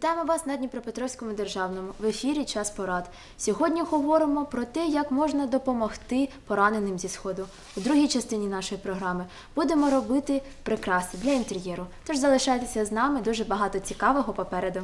Вітаємо вас на Дніпропетровському державному в ефірі Час порад. Сьогодні говоримо про те, як можна допомогти пораненим зі сходу. У другій частині нашої програми будемо робити прикраси для інтер'єру. Тож залишайтеся з нами дуже багато цікавого попереду.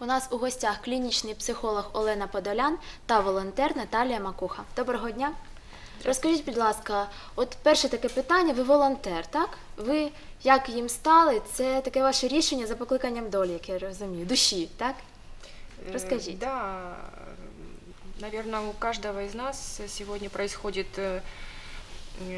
У нас у гостях клінічний психолог Олена Подолян та волонтер Наталія Макуха. Доброго дня. Розкажіть, будь ласка, от перше таке питання: ви волонтер, так? Ви як їм стали? Це таке ваше рішення за покликанням долі, як я розумію, душі, так? Э, Расскажите. Да, наверное, у каждого из нас сегодня происходит э, э,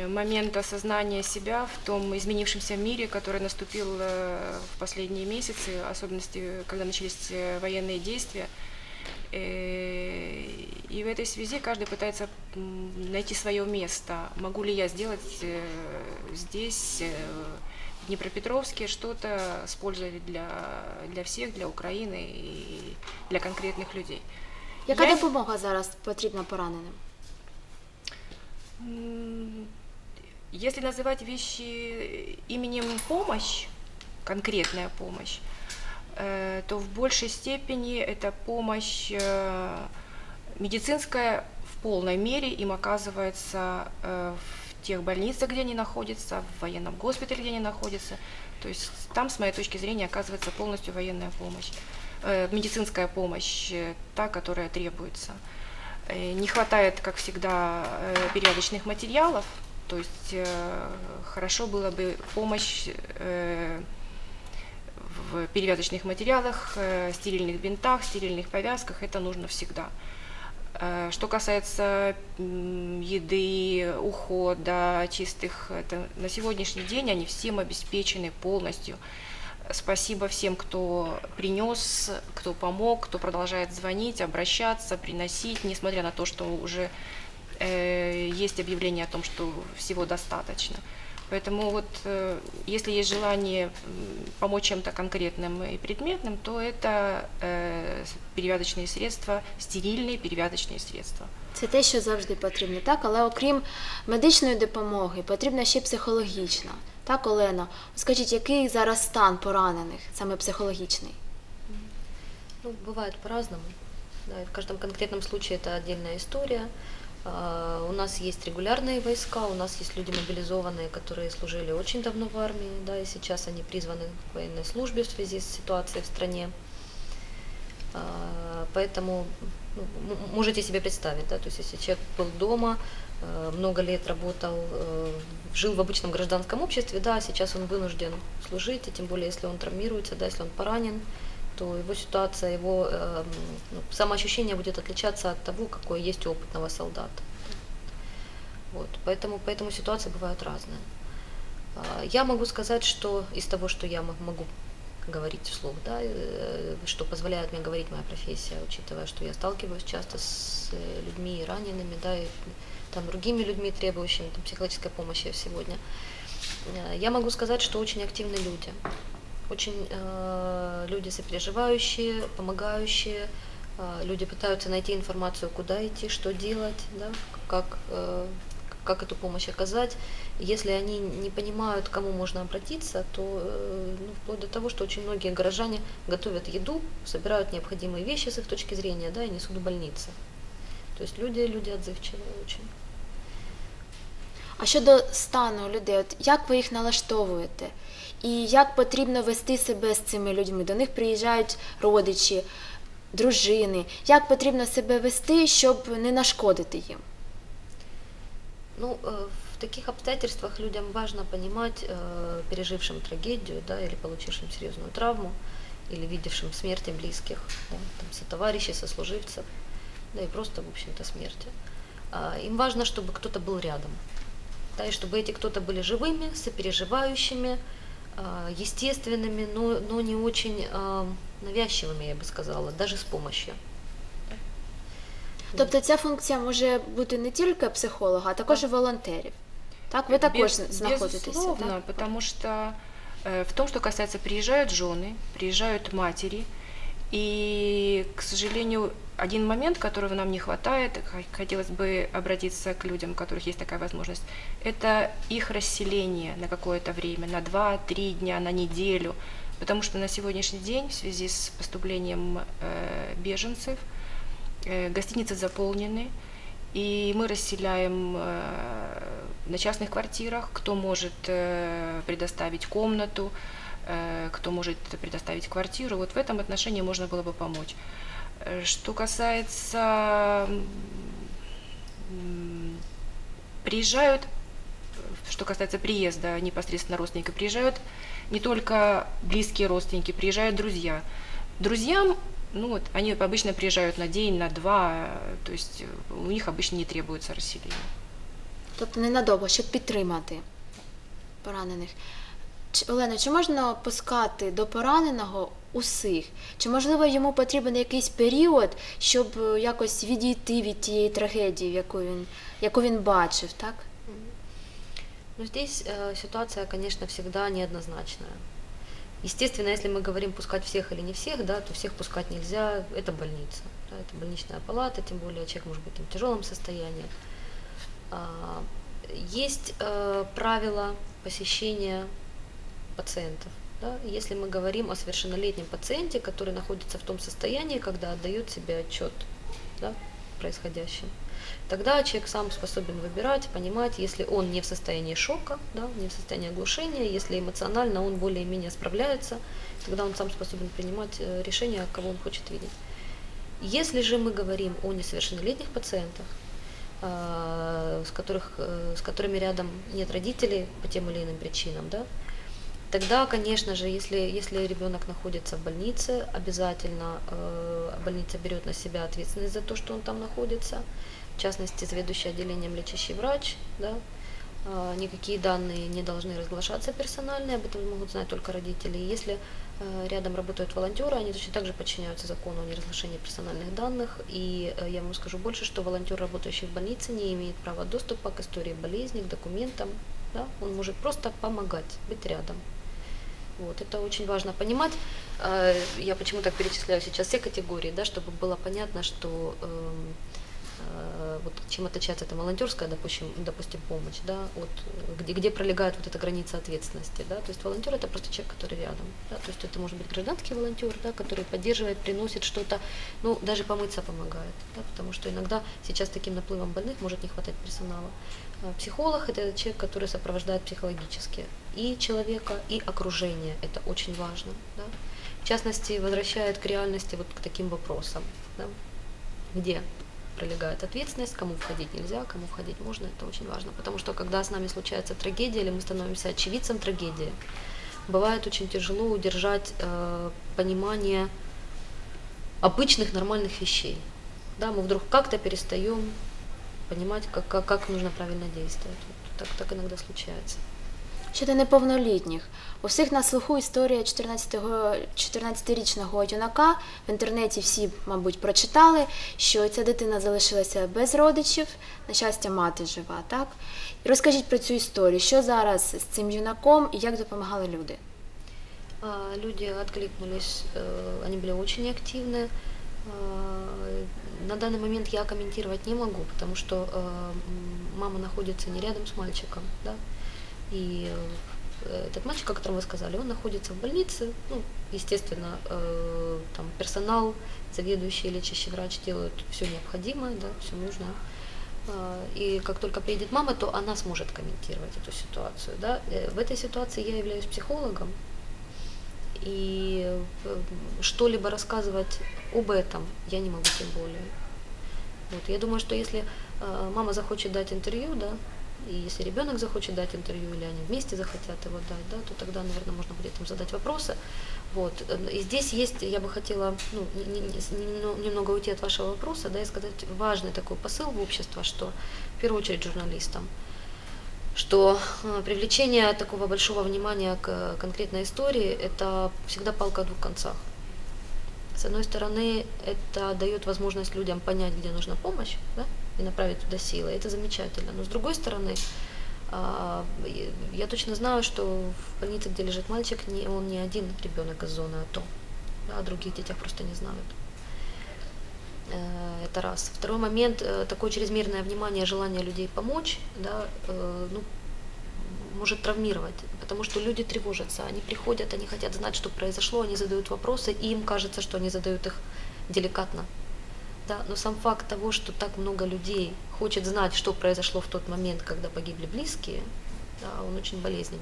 момент осознания себя в том изменившемся мире, который наступил э, в последние месяцы, особенности, когда начались э, военные действия. Э, И в этой связи каждый пытается найти свое место. Могу ли я сделать э, здесь, э, в Днепропетровске, что-то с пользой для, для всех, для Украины и для конкретных людей. Яка Я- допомога зараз потрібна пораненим? Если называть вещи именем помощь, конкретная помощь, э, то в большей степени это помощь э, медицинская в полной мере им оказывается э, в тех больницах, где они находятся, в военном госпитале, где они находятся. То есть там, с моей точки зрения, оказывается полностью военная помощь, медицинская помощь, та, которая требуется. Не хватает, как всегда, перевязочных материалов, то есть э, хорошо было бы помощь э, в перевязочных материалах, э, стерильных бинтах, стерильных повязках, это нужно всегда. Что касается еды, ухода, чистых, это на сегодняшний день они всем обеспечены полностью. Спасибо всем, кто принес, кто помог, кто продолжает звонить, обращаться, приносить, несмотря на то, что уже есть объявление о том, что всего достаточно. Поэтому вот э, если есть желание м, помочь чем-то конкретным и предметным, то это э, с- перевязочные средства, стерильные перевязочные средства. Це те, що завжди потрібно, так? Але окрім медичної допомоги, потрібна ще й психологічна. Так, Олено, скажіть, який зараз стан поранених, саме психологічний? Ну, бывает по-разному. Да, и в каждом конкретном случае это отдельная история. А, У нас есть регулярные войска, у нас есть люди мобилизованные, которые служили очень давно в армии, да, и сейчас они призваны к военной службе в связи с ситуацией в стране. А, Поэтому ну, можете себе представить, да, то есть если человек был дома, э, много лет работал, жил в обычном гражданском обществе, да, а сейчас он вынужден служить, и тем более если он травмируется, да, если он поранен, то его ситуация, его ну, самоощущение будет отличаться от того, какой есть у опытного солдата. Вот, поэтому, поэтому ситуации бывают разные. А, Я могу сказать, что из того, что я мо- могу говорить вслух, да, э, что позволяет мне говорить моя профессия, учитывая, что я сталкиваюсь часто с э, людьми ранеными, да, и там другими людьми, требующими там, психологической помощи сегодня. Э, Я могу сказать, что очень активны люди. Очень э, люди сопереживающие, помогающие. Э, люди пытаются найти информацию, куда идти, что делать, да, как, э, как эту помощь оказать. Если они не понимают, к кому можно обратиться, то э, ну, вплоть до того, что очень многие горожане готовят еду, собирают необходимые вещи с их точки зрения, да, и несут в больницы. То есть люди, люди отзывчивые очень. А щодо стану людей, от як ви їх налаштовуєте? І як потрібно вести себе з цими людьми? До них приїжджають родичі, дружини. Як потрібно себе вести, щоб не нашкодити їм? Ну, э, в таких обстоятельствах людям важно понимать, э, пережившим трагедию, да, или получившим серьезную травму, или видевшим смерти близких, да, там, сотоварищей, сослуживцев, да, и просто, в общем-то, смерти. А, Им важно, чтобы кто-то был рядом, да, и чтобы эти кто-то были живыми, сопереживающими, а, естественными, но, но не очень а, навязчивыми, я бы сказала, даже с помощью. Тобто ця функція може бути не тільки психолога, а також і волонтерів. Так, ви також Без- знаходитеся. Безусловно, так? потому что Э, В том, что касается, приезжают жены, приезжают матери, и, к сожалению, один момент, которого нам не хватает, хотелось бы обратиться к людям, у которых есть такая возможность, это их расселение на какое-то время, на 2-3 дня, на неделю, потому что на сегодняшний день в связи с поступлением э, беженцев э, гостиницы заполнены, и мы расселяем э, на частных квартирах, кто может э, предоставить комнату, э, кто может предоставить квартиру. Вот в этом отношении можно было бы помочь. Что касается приезжают, что касается приезда непосредственно родственника, приезжают не только близкие родственники, приезжают друзья. Друзьям, ну вот, они обычно приезжают на день, на два, то есть у них обычно не требуется расселение. Тобто ненадовго, щоб підтримати поранених. Чи- Олено, чи можна пускати до пораненого усіх? Чи можливо йому потрібен якийсь період, щоб е, якось відійти від тієї трагедії, яку він, яку він бачив, так? Ну, здесь э, ситуация, конечно, всегда неоднозначная. Естественно, если мы говорим пускать всех или не всех, да, то всех пускать нельзя, это больница, да, это больничная палата, тем более человек может быть там, в тяжелом состоянии. А, есть э, правила посещения пациентов. Да? Если мы говорим о совершеннолетнем пациенте, который находится в том состоянии, когда отдает себе отчет да, происходящем, тогда человек сам способен выбирать, понимать, если он не в состоянии шока, да, не в состоянии оглушения, если эмоционально он более-менее справляется, тогда он сам способен принимать э, решение, кого он хочет видеть. Если же мы говорим о несовершеннолетних пациентах, э, с, которых, э, с которыми рядом нет родителей по тем или иным причинам, да, тогда, конечно же, если, если ребенок находится в больнице, обязательно э, больница берет на себя ответственность за то, что он там находится, в частности, заведующий отделением лечащий врач, да, а, никакие данные не должны разглашаться персональные, об этом могут знать только родители. Если э, рядом работают волонтеры, они точно так же подчиняются закону о неразглашении персональных данных. И э, я вам скажу больше, что волонтер, работающий в больнице, не имеет права доступа к истории болезни, к документам. Да? Он может просто помогать, быть рядом. Вот, это очень важно понимать. Э, Я почему так перечисляю сейчас все категории, да, чтобы было понятно, что эм, э, вот чем отличается эта волонтерская, допустим, допустим, помощь, да, от, э, где, где пролегает вот эта граница ответственности, да, то есть волонтер это просто человек, который рядом, да, то есть это может быть гражданский волонтер, да, который поддерживает, приносит что-то, ну, даже помыться помогает, да, потому что иногда сейчас таким наплывом больных может не хватать персонала. А Психолог это человек, который сопровождает психологически и человека, и окружение, это очень важно, да. В частности, возвращает к реальности вот к таким вопросам, да, где пролегает ответственность, кому входить нельзя, кому входить можно, это очень важно. Потому что когда с нами случается трагедия или мы становимся очевидцем трагедии, бывает очень тяжело удержать э, понимание обычных нормальных вещей. Да, мы вдруг как-то перестаем понимать, как, как, как нужно правильно действовать. Вот так, так иногда случается. Щодо неповнолітніх, у всіх на слуху історія 14-го 14-річного юнака. В інтернеті всі, мабуть, прочитали, що ця дитина залишилася без родичів, на щастя, мати жива, так? І розкажіть про цю історію, що зараз з цим юнаком і як допомагали люди. А, Люди откликнулись, э, они были очень активны. А, На данный момент я комментировать не могу, потому что э, м, мама находится не рядом с мальчиком, да, и э, этот мальчик, о котором вы сказали, он находится в больнице, ну, естественно, э, там персонал, заведующий, лечащий врач делают все необходимое, да, все нужное. А, И как только приедет мама, то она сможет комментировать эту ситуацию. Да? Э, В этой ситуации я являюсь психологом, и э, что-либо рассказывать об этом я не могу тем более. Вот. Я думаю, что если э, мама захочет дать интервью, да, и если ребенок захочет дать интервью, или они вместе захотят его дать, да, то тогда, наверное, можно будет им задать вопросы. Вот. И здесь есть, я бы хотела ну, не- не- не- немно- немного уйти от вашего вопроса, да, и сказать важный такой посыл в общество, что в первую очередь журналистам, что э, привлечение такого большого внимания к конкретной истории – это всегда палка о двух концах. С одной стороны, это дает возможность людям понять, где нужна помощь, да, и направить туда силы. Это замечательно. Но с другой стороны, А, Я точно знаю, что в больнице, где лежит мальчик, он не один ребенок из зоны АТО. Да, о других детях просто не знают. Э, Это раз. Второй момент, э, такое чрезмерное внимание, желание людей помочь, да, э, ну, может травмировать, потому что люди тревожатся, они приходят, они хотят знать, что произошло, они задают вопросы, и им кажется, что они задают их деликатно. Да, но сам факт того, что так много людей хочет знать, что произошло в тот момент, когда погибли близкие, да, он очень болезненен.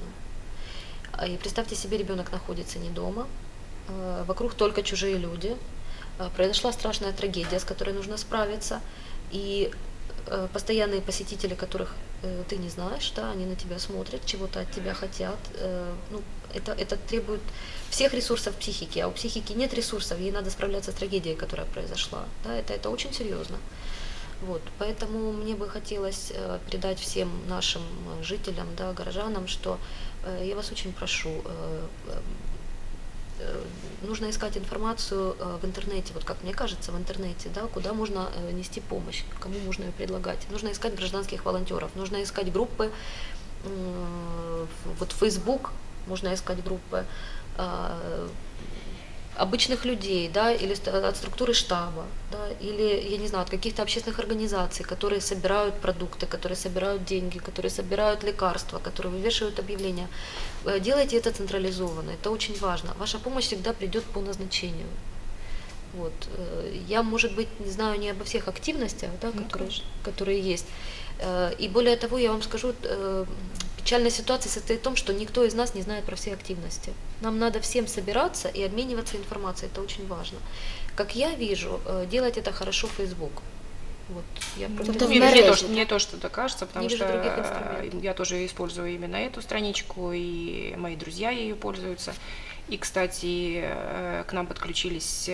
А И представьте себе, ребенок находится не дома, э, вокруг только чужие люди, э, произошла страшная трагедия, с которой нужно справиться, и постоянные посетители, которых э, ты не знаешь, да, они на тебя смотрят, чего-то от тебя хотят, э, ну, это, это требует всех ресурсов психики, а у психики нет ресурсов, ей надо справляться с трагедией, которая произошла, да, это, это очень серьезно. Вот, поэтому мне бы хотелось э, передать всем нашим э, жителям, да, горожанам, что э, я вас очень прошу, нужно искать информацию в интернете, вот как мне кажется, в интернете, да, куда можно нести помощь, кому можно ее предлагать. Нужно искать гражданских волонтеров, нужно искать группы, вот Facebook, можно искать группы а, обычных людей, да, или от структуры штаба, да, или, я не знаю, от каких-то общественных организаций, которые собирают продукты, которые собирают деньги, которые собирают лекарства, которые вывешивают объявления. Э, Делайте это централизованно, это очень важно. Ваша помощь всегда придет по назначению. Вот. э, Я, может быть, не знаю не обо всех активностях, да, Ну, которые, конечно. которые есть. Э, И более того, я вам скажу, печальная ситуация состоит в том, что никто из нас не знает про все активности. Нам надо всем собираться и обмениваться информацией, это очень важно. Как я вижу, э, делать это хорошо Facebook. Вот, я Ну, в мне, мне тоже, так? мне тоже что-то кажется, потому Не что э, я тоже использую именно эту страничку, и мои друзья ею пользуются. И, кстати, э, к нам подключились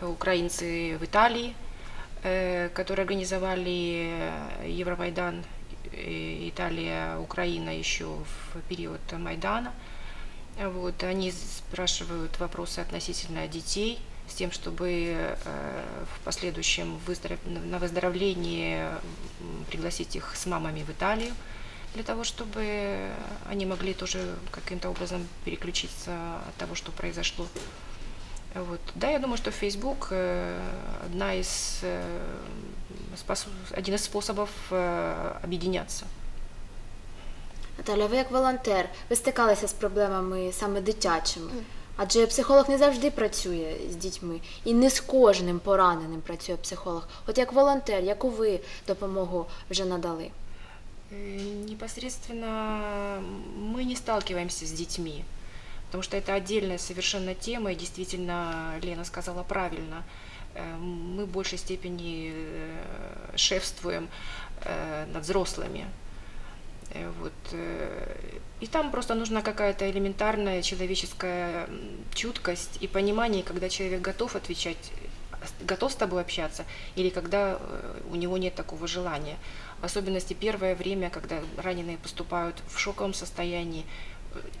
украинцы в Италии, которые организовали Евромайдан Италия, Украина еще в период Майдана. Вот, они спрашивают вопросы относительно детей, с тем, чтобы э, в последующем выздоров- на выздоровление пригласить их с мамами в Италию, для того, чтобы они могли тоже каким-то образом переключиться от того, что произошло. Вот. Да, я думаю, что Facebook э, одна из, э, один из способов э, объединяться. Наталя, ви як волонтер, ви стикалися з проблемами саме дитячими. Адже психолог не завжди працює з дітьми, і не з кожним пораненим працює психолог. От як волонтер, яку ви допомогу вже надали? Э, Непосредственно мы не сталкиваемся с детьми, потому что это отдельная совершенно тема, и действительно Лена сказала правильно. Э, Мы в большей степени э, шефствуем э, над взрослыми. Вот. И там просто нужна какая-то элементарная человеческая чуткость и понимание, когда человек готов отвечать, готов с тобой общаться, или когда у него нет такого желания. В особенности первое время, когда раненые поступают в шоковом состоянии.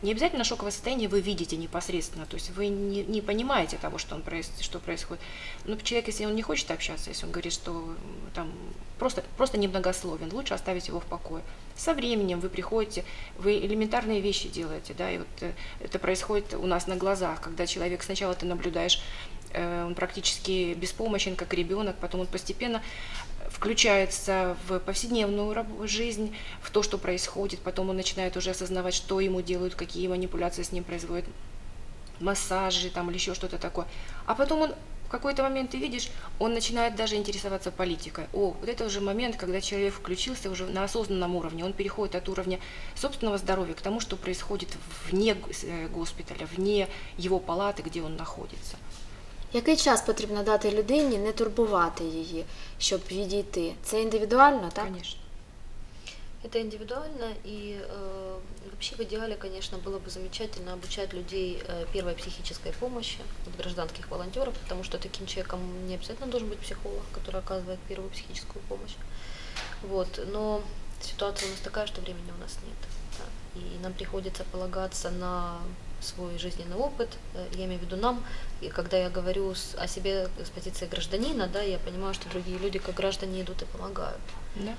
Не обязательно шоковое состояние вы видите непосредственно, то есть вы не, не понимаете того, что, он, проис- что происходит. Но человек, если он не хочет общаться, если он говорит, что там просто, просто немногословен, лучше оставить его в покое. Со временем вы приходите, вы элементарные вещи делаете, да, и вот э, это происходит у нас на глазах, когда человек сначала ты наблюдаешь, э, он практически беспомощен, как ребенок, потом он постепенно включается в повседневную жизнь, в то, что происходит, потом он начинает уже осознавать, что ему делают, какие манипуляции с ним производят, массажи там или еще что-то такое. А потом он в какой-то момент ты видишь, он начинает даже интересоваться политикой. О, вот это уже момент, когда человек включился уже на осознанном уровне, он переходит от уровня собственного здоровья к тому, что происходит вне э, госпиталя, вне его палаты, где он находится. Який час потрібно дати людині не турбувати її, щоб відійти? Це індивідуально, так? Конечно. Это индивидуально, и э, вообще в идеале, конечно, было бы замечательно обучать людей э, первой психической помощи, вот гражданских волонтеров, потому что таким человеком не обязательно должен быть психолог, который оказывает первую психическую помощь. Вот, но ситуация у нас такая, что времени у нас нет. да, и нам приходится полагаться на свой жизненный опыт, э, я имею в виду нам, и когда я говорю с- о себе с позиции гражданина, да, я понимаю, что другие люди как граждане идут и помогают. Да?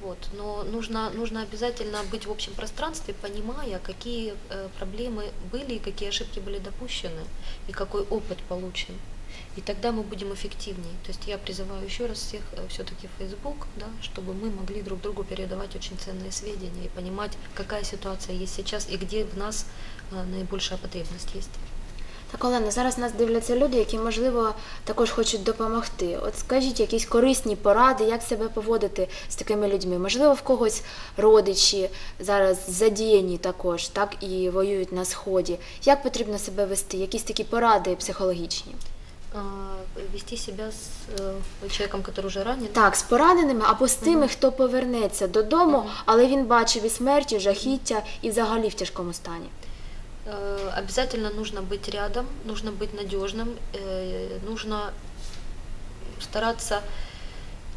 Вот. Но нужно, нужно обязательно быть в общем пространстве, понимая, какие э, проблемы были, и какие ошибки были допущены, и какой опыт получен. И тогда мы будем эффективнее. То есть я призываю еще раз всех все-таки в Facebook, да, чтобы мы могли друг другу передавать очень ценные сведения и понимать, какая ситуация есть сейчас и где в нас э, наибольшая потребность есть. Так, Олена, зараз нас дивляться люди, які, можливо, також хочуть допомогти. От скажіть якісь корисні поради, як себе поводити з такими людьми. Можливо, в когось родичі зараз задіяні також, так і воюють на сході. Як потрібно себе вести? Якісь такі поради психологічні? А, Вести себя с э, человеком, который уже ранен. Так, з пораненими або з тими, хто повернеться додому, але він бачив і смерть, і жахіття, і взагалі в тяжкому стані. Э, Обязательно нужно быть рядом, нужно быть надежным, э, нужно стараться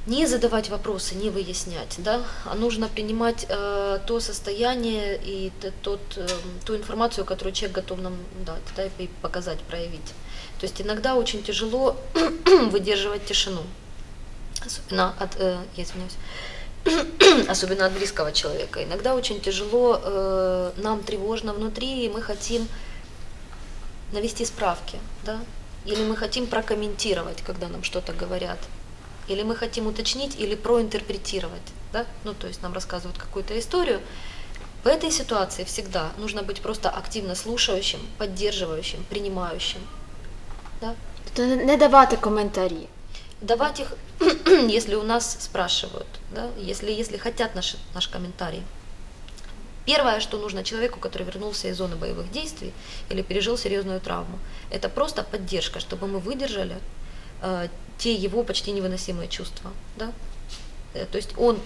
не задавать вопросы, не выяснять, да, а нужно принимать э, то состояние и т- тот, э, ту информацию, которую человек готов нам дать, да, и показать, проявить. То есть иногда очень тяжело выдерживать тишину, особенно от, э, я особенно от близкого человека. Иногда очень тяжело, э, нам тревожно внутри, и мы хотим навести справки, да, или мы хотим прокомментировать, когда нам что-то говорят, или мы хотим уточнить или проинтерпретировать, да, ну то есть нам рассказывают какую-то историю. В этой ситуации всегда нужно быть просто активно слушающим, поддерживающим, принимающим, да, Тобто не- давати коментарі. давать их, если у нас спрашивают, да, если, если хотят наш, наш комментарий. Первое, что нужно человеку, который вернулся из зоны боевых действий или пережил серьезную травму, это просто поддержка, чтобы мы выдержали э, те его почти невыносимые чувства. Да? Э, то есть он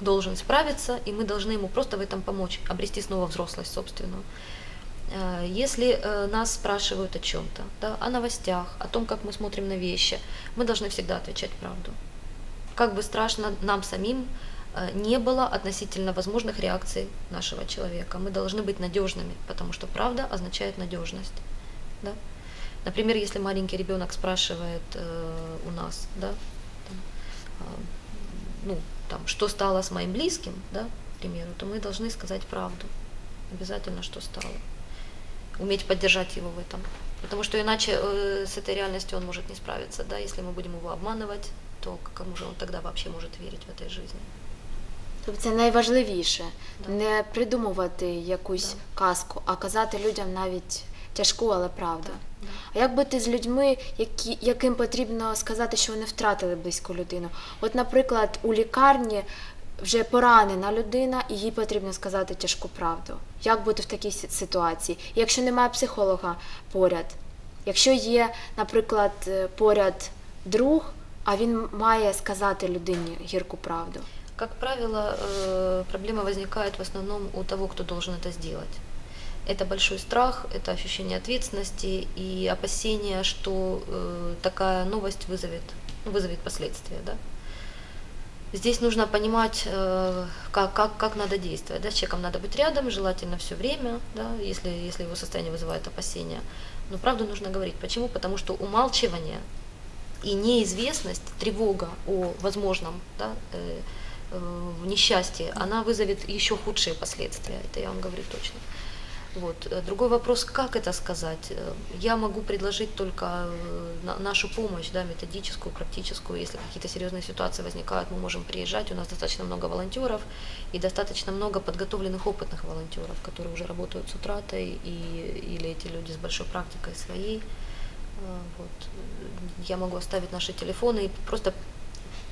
должен справиться, и мы должны ему просто в этом помочь, обрести снова взрослость собственную. Э, Если э, нас спрашивают о чем-то, да, о новостях, о том, как мы смотрим на вещи, мы должны всегда отвечать правду. Как бы страшно нам самим э, не было относительно возможных реакций нашего человека, мы должны быть надежными, потому что правда означает надежность. Да? Например, если маленький ребенок спрашивает э, у нас, да, там, э, ну, там, что стало с моим близким, да, к примеру, то мы должны сказать правду. Обязательно, что стало. Уметь поддержать его в этом. Потому что иначе э, с этой реальностью он может не справиться. Да? Если мы будем его обманывать, то к кому же он тогда вообще может верить в этой жизни? Тобто це найважливіше Да. не придумувати якусь Да. казку, а казати людям навіть тяжку, але правду. Да. А як бути з людьми, які, яким потрібно сказати, що вони втратили близьку людину? От, наприклад, у лікарні вже поранена людина, і їй потрібно сказати тяжку правду. Як бути в такій сі- ситуації? І Якщо немає психолога поряд, якщо є, наприклад, е, поряд друг, а він має сказати людині гірку правду. Как правило, э, проблема возникает в основном у того, кто должен это сделать. Это большой страх, это ощущение ответственности и опасения, что э, такая новость вызовет, ну, вызовет последствия. Да? Здесь нужно понимать, э, как, как, как надо действовать. Да? С человеком надо быть рядом, желательно все время, да? если, если его состояние вызывает опасения. Но правду нужно говорить. Почему? Потому что умалчивание и неизвестность, тревога о возможном да, э, э, несчастье, она вызовет еще худшие последствия. Это я вам говорю точно. Вот. Э, Другой вопрос, как это сказать? Э, Я могу предложить только э, на- нашу помощь, да, методическую, практическую. Если какие-то серьезные ситуации возникают, мы можем приезжать. У нас достаточно много волонтеров и достаточно много подготовленных опытных волонтеров, которые уже работают с утратой, и, или эти люди с большой практикой своей. Вот. Я могу оставить наши телефоны и просто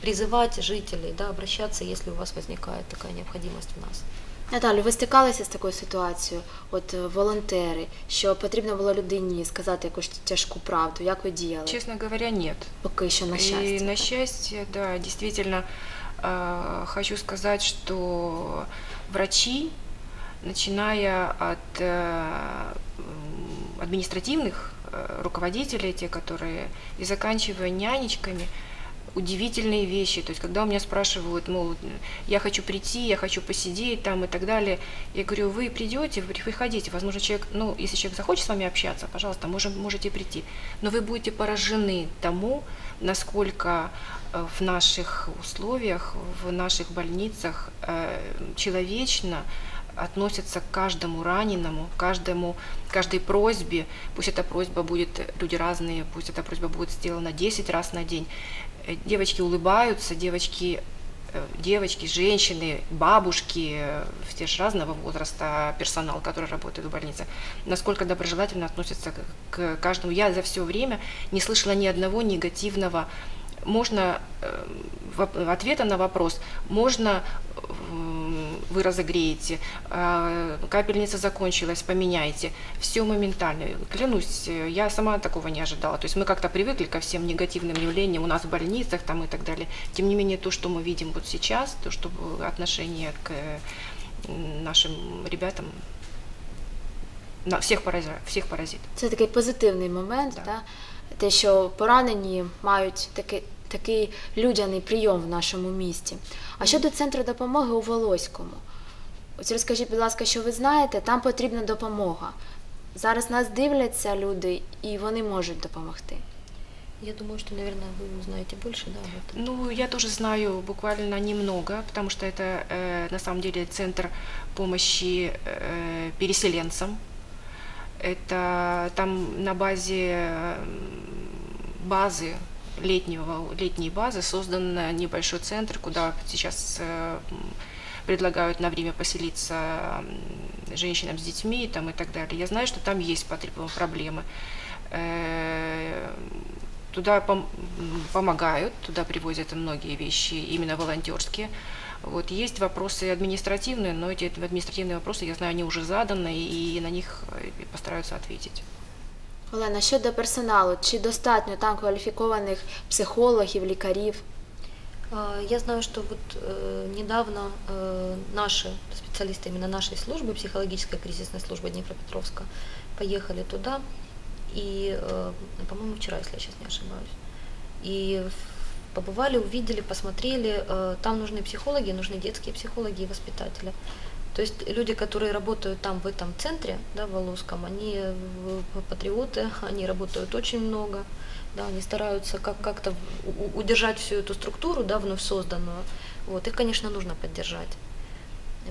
призывать жителей да, обращаться, если у вас возникает такая необходимость в нас. Наталю, ви стикалися з такою ситуацією? От е, волонтери, що потрібно було людині сказати якусь тяжку правду. Як ви діяли? Честно говоря, нет. Поки що на И щастя. на счастье, да, действительно, э, хочу сказать, что врачи, начиная от э, м, административных э, руководителей, те, которые, и заканчивая нянечками, удивительные вещи. То есть, когда у меня спрашивают, мол, я хочу прийти, я хочу посидеть там и так далее, я говорю, вы придете, вы приходите. Возможно, человек, ну, если человек захочет с вами общаться, пожалуйста, можем, можете прийти. Но вы будете поражены тому, насколько э, в наших условиях, в наших больницах э, человечно относятся к каждому раненому, каждому, каждой просьбе, пусть эта просьба будет, люди разные, пусть эта просьба будет сделана 10 раз на день. Э, Девочки улыбаются, девочки, э, девочки, женщины, бабушки, э, все же разного возраста персонал, который работает в больнице, насколько доброжелательно относятся к- к каждому. Я за все время не слышала ни одного негативного можно э, ответа на вопрос, можно м, вы разогреете, э, капельница закончилась, поменяйте. Все моментально. Клянусь, э, я сама такого не ожидала. То есть мы как-то привыкли ко всем негативным явлениям у нас в больницах там и так далее. Тем не менее, то, что мы видим вот сейчас, то, что э, отношение к э, нашим ребятам на всех поразит, всех поразит. Це такий позитивний момент, Да. та? те, що поранені мають такий, такий людяний прийом в нашому місті. А щодо центру допомоги у Волоському, ось розкажіть, будь ласка, що ви знаєте, там потрібна допомога. Зараз нас дивляться люди, і вони можуть допомогти. Я думаю, что, наверное, вы узнаете больше, да, об этом. Ну, я тоже знаю буквально немного, потому что это э, на самом деле центр помощи э, переселенцам. Это там на базе м, базы летнего, летней базы создан небольшой центр, куда сейчас э, предлагают на время поселиться женщинам с детьми там, и так далее. Я знаю, что там есть проблемы. Э, Туда помогают, туда привозят многие вещи, именно волонтерские. Вот есть вопросы административные, но эти административные вопросы, я знаю, они уже заданы, и на них э, постараются ответить. Олена, щодо персоналу, чи достатньо там кваліфікованих психологів, лікарів? А, Я знаю, что вот э, недавно э, наши специалисты именно нашей службы, психологическая кризисная служба Днепропетровска, поехали туда, и, э, по-моему, вчера, если я сейчас не ошибаюсь, и в- побывали, увидели, посмотрели, э, там нужны психологи, нужны детские психологи и воспитатели. То есть люди, которые работают там, в этом центре, да, в Волосском, они э, патриоты, они работают очень много, да, они стараются как- как-то удержать всю эту структуру, да, вновь созданную. Вот, их, конечно, нужно поддержать.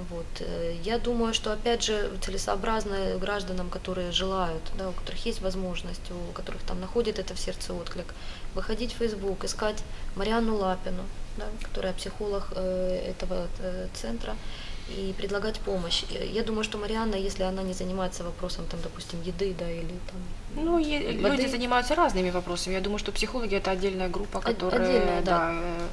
Вот. э, Я думаю, что, опять же, целесообразно гражданам, которые желают, да, у которых есть возможность, у которых там находит это в сердце отклик, выходить в Facebook, искать Марианну Лапину, да, которая психолог э, этого э, центра, и предлагать помощь. Я- думаю, что Марианна, если она не занимается вопросом, там, допустим, еды, да, или там Ну, Воды. люди занимаются разными вопросами. Я думаю, что психологи это отдельная группа, От- которая, отдельная, да. э,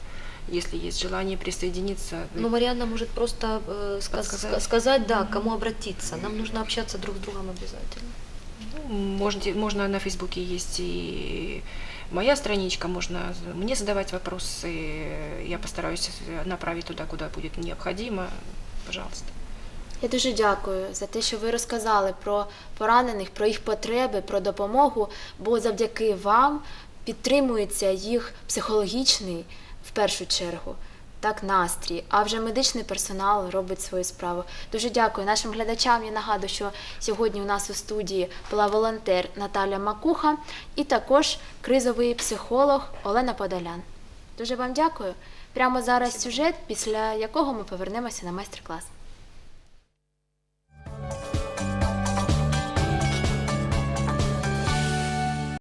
если есть желание присоединиться. Ну, Марианна может просто э, сказ- Подсказать. сказать, да, к кому обратиться. Нам нужно общаться друг с другом обязательно. Ну, можете, можно на Фейсбуке есть и моя страничка, можно мне задавать вопросы, я постараюсь направить туда, куда будет необходимо. Пожалуйста. Я дуже дякую за те, що ви розказали про поранених, про їх потреби, про допомогу, бо завдяки вам підтримується їх психологічний в першу чергу. Так, настрій, а вже медичний персонал робить свою справу. Дуже дякую нашим глядачам. Я нагадую, що сьогодні у нас у студії була волонтер Наталя Макуха і також кризовий психолог Олена Подолян. Дуже вам дякую. Прямо зараз сюжет, після якого ми повернемося на майстер-клас.